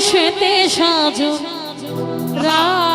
এসেতে সাজো রা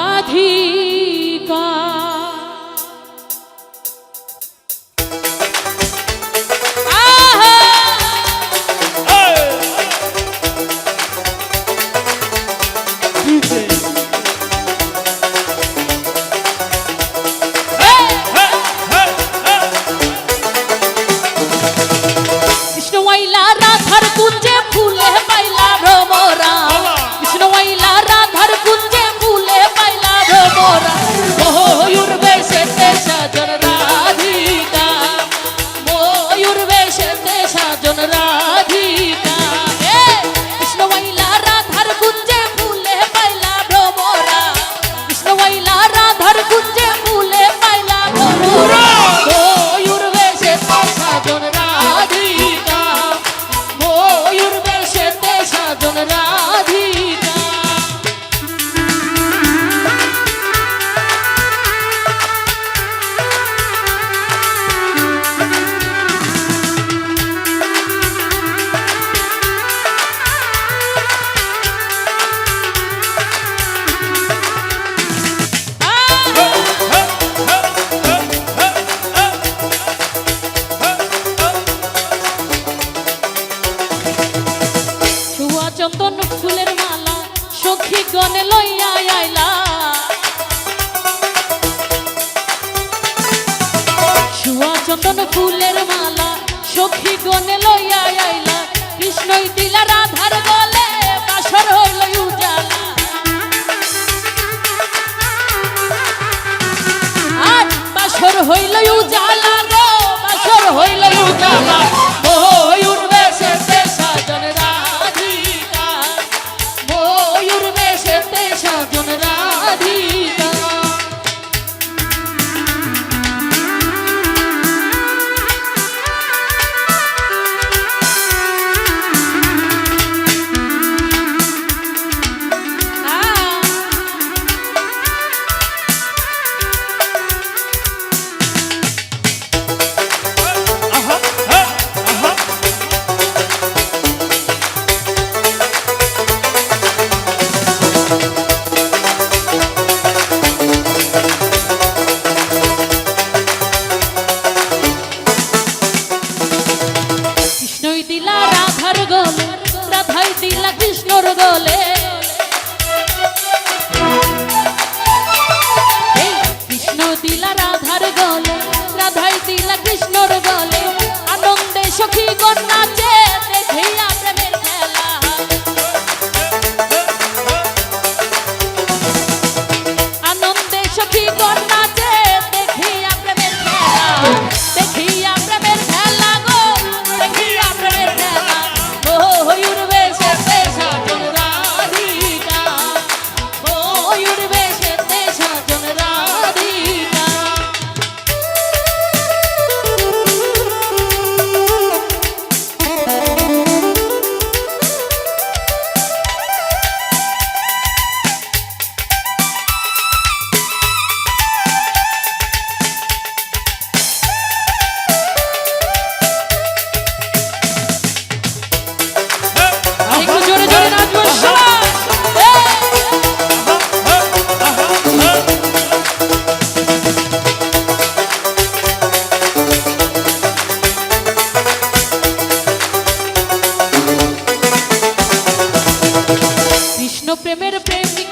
Chad General. নতুন ফুলের মালা সখী গনে লইয়া আইলা। শুয়া চন্দন ফুলের মালা সখী গনে লইয়া আইলা। কৃষ্ণই দিলা রাধার গলে বাসর হইল উজালা। আজ বাসর হইল উজালা গো বাসর হইল উজালা। লীলা কৃষ্ণর দলে। কৃষ্ণ দিলা রাধার গলে Meu primeiro prêmio